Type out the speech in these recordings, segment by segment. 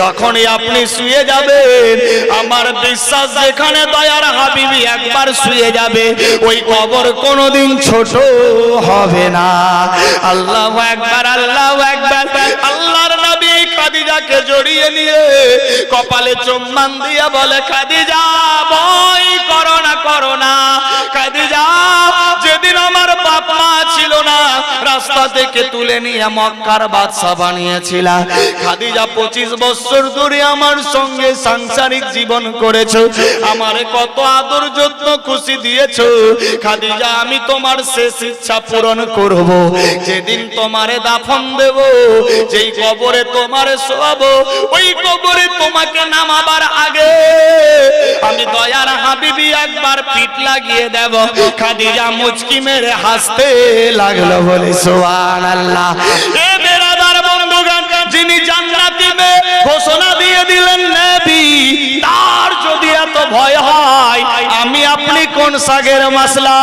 যখনই আপনি শুয়ে যাবেন, আমার বিশ্বাস যেখানে দয়ার হাবিবি একবার শুয়ে যাবে, ওই কবর কোনোদিন ছোট হবে না। আল্লাহ একবার আল্লাহ একবার আল্লাহর নবী খাদিজাকে জড়িয়ে নিয়ে কপালে চুম্বান দিয়ে বলে, খাদিজা, ভয় করো না করো না। খাদিজা ছিল না। রাস্তা থেকে তুলে নিয়ে মক্কার বাদশা বানিয়েছিল। খাদিজা পঁচিশ বছর ধরে আমার সঙ্গে সাংসারিক জীবন করেছ। আমার কত আদর যত্ন খুশি দিয়েছ। খাদিজা, আমি তোমার শেষ ইচ্ছা পূরণ করব। যেদিন তোমারে দাফন দেব, যেই কবরে তোমারে শোয়াবো, ওই কবরে তোমাকে নামাবার আগে আমি দয়ার হাবিবি একবার পিঠ লাগিয়ে দেব। খাদিজা মুচকি মেরে হাসতে লাগল বলে সোয়ান আল্লাহ এ বেরাদার বন্ধুগান যিনি জান্নাতি ঘোষণা দিয়ে দিলেন নবী, তার যদি এত ভয় হয়, আমি আপনি কোন সাগের মাসলা?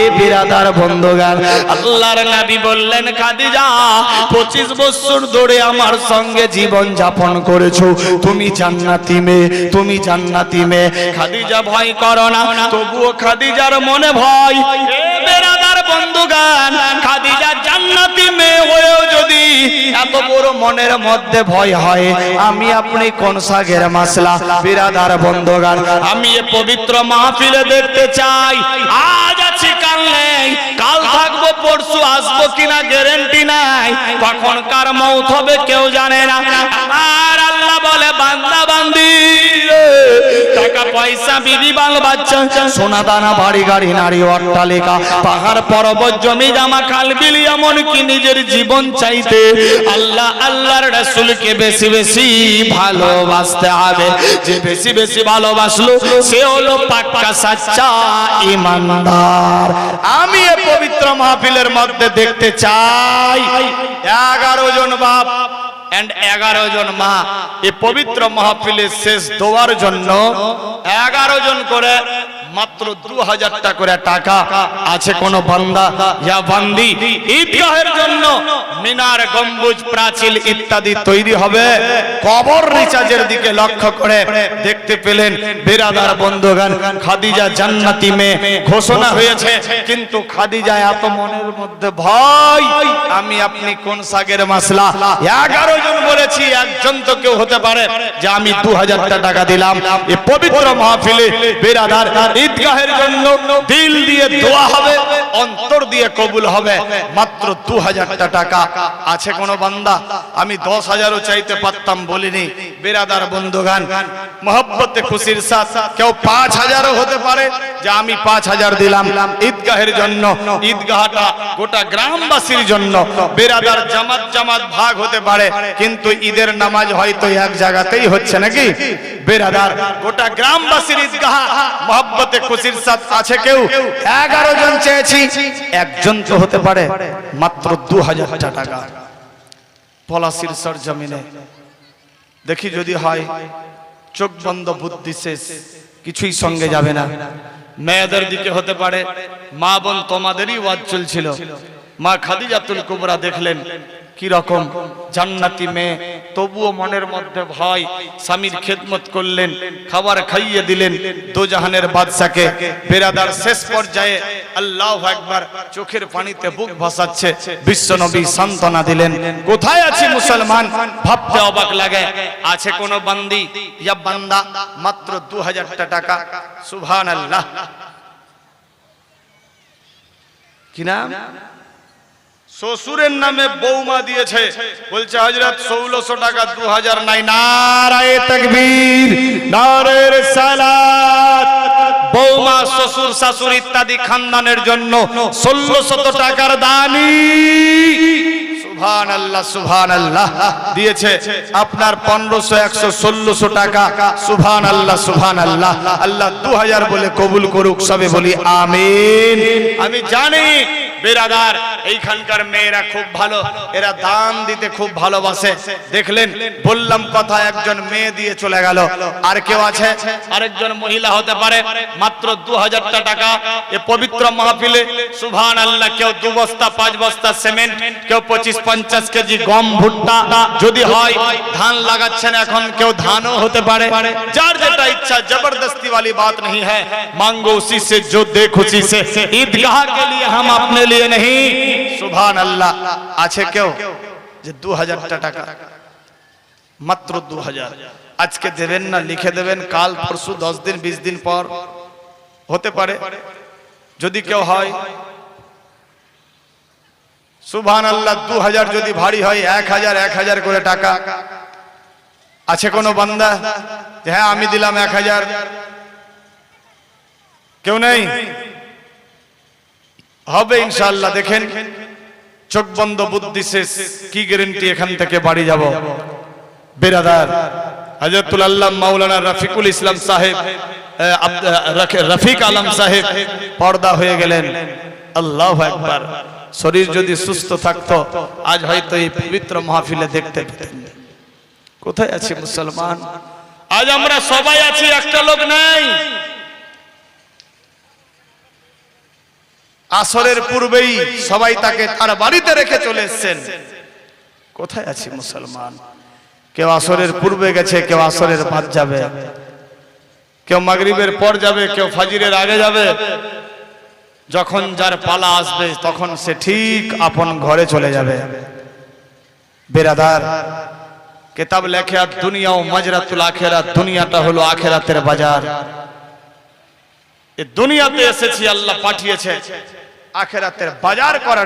এ বিরাদার আল্লাহর বললেন বছর ধরে আমার সঙ্গে জীবন যাপন করেছ। তুমি জান্নাতি তুমি জান্নাতি খাদিজা, ভয় করো না। তবুও খাদিজার মনে ভয় বন্ধুগান, খাদিজা জান্নাতি মেয়ে হয়েও যদি এত বড় মনের মধ্যে ভয় হয়, আমি আপনি কোন সাগের মাসলা? বিরাদার বন্ধুগান, আমি এ পবিত্র মাহফিলে দেখতে চাই। আজ আছি, কাল নেই। কাল থাকব, পরশু আসব কিনা গ্যারেন্টি নাই। কখন কার মৌত হবে কেউ জানে না। আর আল্লাহ বলে, বান্দা বান্দি। টাকা পয়সা বিবি বাল, বাচ্চা, সোনা, দানা, বাড়ি, গাড়ি, নারী অট্টালিকা পাহাড় জমি, জামা, খাল, বিল এমন কি নিজের জীবন চাইতে আল্লাহ, আল্লাহর বেশি বেশি ভালোবাসতে হবে। যে বেশি বেশি ভালোবাসলো, সে হলো পাক্কা, সাচ্চা ইমানদার। আমি পবিত্র মাহফিলের মধ্যে দেখতে চাই। এগারো জন বাপ এগারো জন মা। এই পবিত্র মাহফিলের শেষ দোয়ার জন্য এগারো জন করে মাত্র দু হাজার টাকা করে টাকা আছে কোন বান্দা? ইয়া বান্দি, ঈদগাহের জন্য মিনার গম্বুজ, প্রাচীল ইত্যাদি তৈরি হবে। কবর রিচার্জের দিকে লক্ষ্য করে দেখতে পেলেন বিরাদার বন্ধুগান খাদিজা জান্নাতি মেয়ে ঘোষণা হয়েছে। কিন্তু খাদিজা এত মনের মধ্যে ভয়, আমি আপনি কোন সাগের মাসলা? এগারো জন বলেছি, একজন তো কেউ হতে পারে যে আমি দু হাজার টাকা দিলাম। এই পবিত্র মাহফিলে বেরাদার ঈদগাহের জন্য দিল দিয়ে দোয়া হবে, অন্তর দিয়ে কবুল হবে, মাত্র দু হাজার টাকা। আছে কোন বান্দা? আমি দশ হাজারও চাইতে পারতাম বলিনি। বেরাদার বন্ধুগান, মহব্বতে খুশির সাথ, কেউ পাঁচ হাজারও হতে পারে যে আমি পাঁচ হাজার দিলাম। ঈদগাহের জন্য, ঈদগাহটা গোটা গ্রামবাসীর জন্য, বেরাদার জামাত জামাত ভাগ হতে পারে, কিন্তু ঈদের নামাজ হয়তো এক জায়গাতেই হচ্ছে নাকি? বেরাদার গোটা গ্রামবাসীর ঈদগাহ, মহব্বতে খুশির সাথ আছে কেউ? এগারো জন চেয়েছি একজন তো হতে পারে মাত্র দু হাজার টাকা। পলাশির সরজমিনে। দেখি যদি হয় চোখ বন্ধ বুদ্ধি শেষ কিছুই সঙ্গে যাবে না। মেয়েদের দিকে হতে পারে মা বোন তোমাদেরই ওয়াজ চলছিল। মা খাদিজাতুল কুবরা দেখলেন কি রকম জান্নাতি মেয়ে। তবুও মনের মধ্যে ভয়। স্বামীর খেদমত করলেন, খাবার খাইয়ে দিলেন দোজাহানের বাদশাকে। বেরাদার শেষ পর্যায়ে আল্লাহ একবার চোখের পানিতে বুক ভাসাচ্ছে। বিশ্ব নবী সান্ত্বনা দিলেন, কোথায় আছি মুসলমান? ভাবতে অবাক লাগে। আছে কোন বান্দি? ইয়া বান্দা, মাত্র দু হাজার টাকা। সুভান আল্লাহ কি নাম? শ্বশুরের নামে বৌমা দিয়েছে। বলছে হজরত ষোলোশো টাকা দু হাজার নাই। নারায় তকবীর নারের সালাত বৌমা, শ্বশুর শাশুর ইত্যাদি খানদানের জন্য ষোলো শত টাকার দানি। আল্লাহ আল্লাহ দিয়েছে। আপনার পনেরোশো, একশো, ষোলোশো টাকা। সুভান আল্লাহ আল্লাহ আল্লাহ দু হাজার বলে কবুল করুক, সবে বলি আমিন। আমি জানি বেরাদার এইখানকার মেয়েরা খুব ভালো এরা দান দিতে খুব ভালোবাসে দেখলেন বললাম কথা একজন মেয়ে দিয়ে চলে গেল আর কেউ আছে আরেকজন মহিলা হতে পারে মাত্র দু হাজারটা টাকা এ পবিত্র মাহফিলে সুভান আল্লাহ কেউ দু বস্তা পাঁচ বস্তা সিমেন্ট কেউ পঁচিশ পঞ্চাশ কেজি গম ভুট্টা যদি হয় ধান লাগাচ্ছেন এখন কেউ ধানও হতে পারে যার যেটা ইচ্ছা जबरदस्ती वाली बात नहीं है मांगो उसी से जो दे खुशी से ईदगाह के लिए हम अपने लिए नहीं। সুবহান আল্লাহ আছে কেউ? যে দু হাজারটা টাকা। মাত্র দু হাজার আজকে দেবেন না লিখে দেবেন কাল পরশু দশ দিন বিশ দিন পর। হতে পারে। যদি কেউ হয়। সুবহান আল্লাহ দু হাজার যদি ভারী হয় এক হাজার এক হাজার করে টাকা। আছে কোনো বান্দা? যে হ্যাঁ আমি দিলাম এক হাজার। কেউ নেই। হবে ইনশাআল্লাহ, দেখেন। চোখ বন্ধ, বুদ্ধি শেষ, কি গ্যারেন্টি এখান থেকে বাড়ি যাব? বেরাদার, হজরতুল আল্লাহ মাওলানা রফিকুল ইসলাম সাহেব রফিক আলম সাহেব পর্দা হয়ে গেলেন। আল্লাহ একবার শরীর যদি সুস্থ থাকতো, আজ হয়তো এই পবিত্র মাহফিলে দেখতে পেতেন। কোথায় আছি মুসলমান? আজ আমরা সবাই আছি, একটা লোক নাই। আসরের পূর্বেই সবাই তাকে তার বাড়িতে রেখে চলে এসছেন। কোথায় আছি মুসলমান? কেউ আসরের পূর্বে গেছে, কেউ আসরের বাদ যাবে। কেউ মাগরিবের পর যাবে, কেউ ফাজিরের আগে যাবে। যখন যার পালা আসবে, তখন সে ঠিক আপন ঘরে চলে যাবে। বেরাদার, কেতাব লেখে আর দুনিয়া ও মাজরাতুল আখেরাত, দুনিয়াটা হলো আখেরাতের বাজার। এ দুনিয়াতে এসেছি, আল্লাহ পাঠিয়েছে। আখেরাতের বাজার করার